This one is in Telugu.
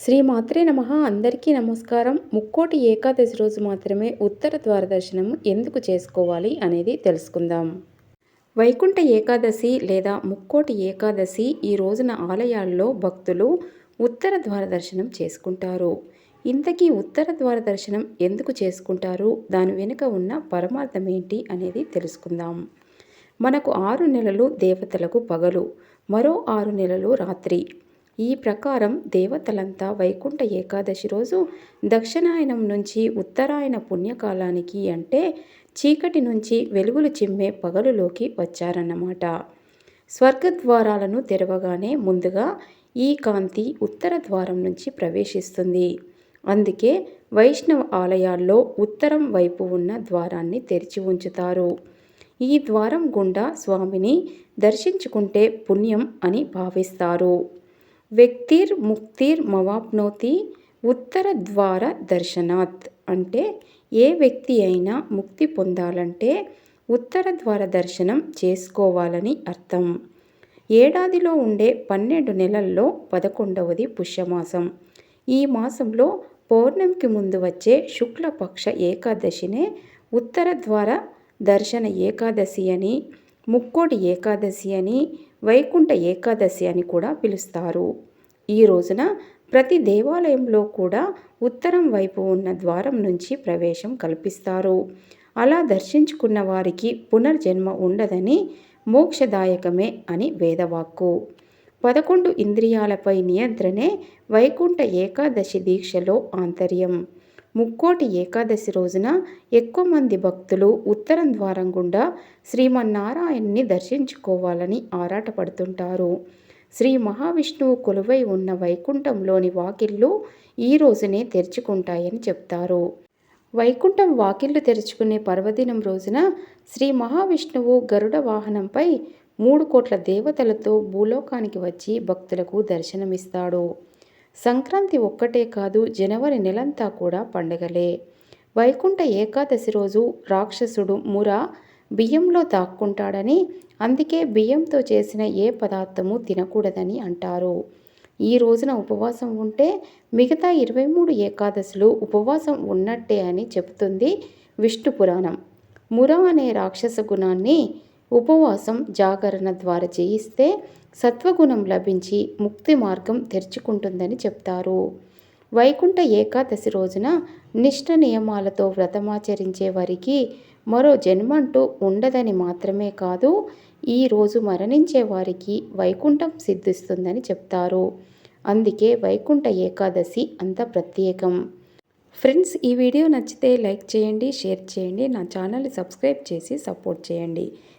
శ్రీ మాత్రే నమ. అందరికీ నమస్కారం. ముక్కోటి ఏకాదశి రోజు మాత్రమే ఉత్తర ద్వార దర్శనం ఎందుకు చేసుకోవాలి అనేది తెలుసుకుందాం. వైకుంఠ ఏకాదశి లేదా ముక్కోటి ఏకాదశి ఈ రోజున ఆలయాల్లో భక్తులు ఉత్తర ద్వార దర్శనం చేసుకుంటారు. ఇంతకీ ఉత్తర ద్వార దర్శనం ఎందుకు చేసుకుంటారు? దాని వెనుక ఉన్న పరమార్థం ఏంటి అనేది తెలుసుకుందాం. మనకు ఆరు నెలలు దేవతలకు పగలు మరో ఆరు నెలలు రాత్రి. ఈ ప్రకారం దేవతలంతా వైకుంఠ ఏకాదశి రోజు దక్షిణాయనం నుంచి ఉత్తరాయణ పుణ్యకాలానికి అంటే చీకటి నుంచి వెలుగులు చిమ్మే పగలులోకి వచ్చారన్నమాట. స్వర్గద్వారాలను తెరవగానే ముందుగా ఈ కాంతి ఉత్తర ద్వారం నుంచి ప్రవేశిస్తుంది. అందుకే వైష్ణవ ఆలయాల్లో ఉత్తరం వైపు ఉన్న ద్వారాన్ని తెరిచి ఉంచుతారు. ఈ ద్వారం గుండా స్వామిని దర్శించుకుంటే పుణ్యం అని భావిస్తారు. వ్యక్తిర్ ముక్తిర్ మవాప్నోతి ఉత్తర ద్వార దర్శనాత్. అంటే ఏ వ్యక్తి అయినా ముక్తి పొందాలంటే ఉత్తర ద్వార దర్శనం చేసుకోవాలని అర్థం. ఏడాదిలో ఉండే పన్నెండు నెలల్లో పదకొండవది పుష్యమాసం. ఈ మాసంలో పౌర్ణమికి ముందు వచ్చే శుక్లపక్ష ఏకాదశినే ఉత్తర ద్వార దర్శన ఏకాదశి అని ముక్కోటి ఏకాదశి అని వైకుంఠ ఏకాదశి అని కూడా పిలుస్తారు. ఈ రోజున ప్రతి దేవాలయంలో కూడా ఉత్తరం వైపు ఉన్న ద్వారం నుంచి ప్రవేశం కల్పిస్తారు. అలా దర్శించుకున్న వారికి పునర్జన్మ ఉండదని మోక్షదాయకమే అని వేదవాక్కు. పదకొండు ఇంద్రియాలపై నియంత్రణే వైకుంఠ ఏకాదశి దీక్షలో ఆంతర్యం. ముక్కోటి ఏకాదశి రోజున ఎక్కువ మంది భక్తులు ఉత్తరం ద్వారం గుండా శ్రీమన్నారాయణ్ణి దర్శించుకోవాలని ఆరాటపడుతుంటారు. శ్రీ మహావిష్ణువు కొలువై ఉన్న వైకుంఠంలోని వాకిళ్ళు ఈ రోజునే తెరుచుకుంటాయని చెప్తారు. వైకుంఠం వాకిళ్ళు తెరుచుకునే పర్వదినం రోజున శ్రీ మహావిష్ణువు గరుడ వాహనంపై మూడు కోట్ల దేవతలతో భూలోకానికి వచ్చి భక్తులకు దర్శనమిస్తాడు. సంక్రాంతి ఒక్కటే కాదు జనవరి నెలంతా కూడా పండగలే. వైకుంఠ ఏకాదశి రోజు రాక్షసుడు ముర బియ్యంలో దాక్కుంటాడని అందుకే బియ్యంతో చేసిన ఏ పదార్థము తినకూడదని అంటారు. ఈ రోజున ఉపవాసం ఉంటే మిగతా ఇరవై మూడు ఏకాదశులు ఉపవాసం ఉన్నట్టే అని చెబుతుంది విష్ణు పురాణం. ముర అనే రాక్షస గుణాన్ని ఉపవాసం జాగరణ ద్వారా చేయిస్తే సత్వగుణం లభించి ముక్తి మార్గం తెరుచుకుంటుందని చెప్తారు. వైకుంఠ ఏకాదశి రోజున నిష్ఠ నియమాలతో వ్రతమాచరించే వారికి మరో జన్మంటూ ఉండదని మాత్రమే కాదు ఈ రోజు మరణించే వారికి వైకుంఠం సిద్ధిస్తుందని చెప్తారు. అందుకే వైకుంఠ ఏకాదశి అంత ప్రత్యేకం. ఫ్రెండ్స్ ఈ వీడియో నచ్చితే లైక్ చేయండి షేర్ చేయండి నా ఛానల్ని సబ్స్క్రైబ్ చేసి సపోర్ట్ చేయండి.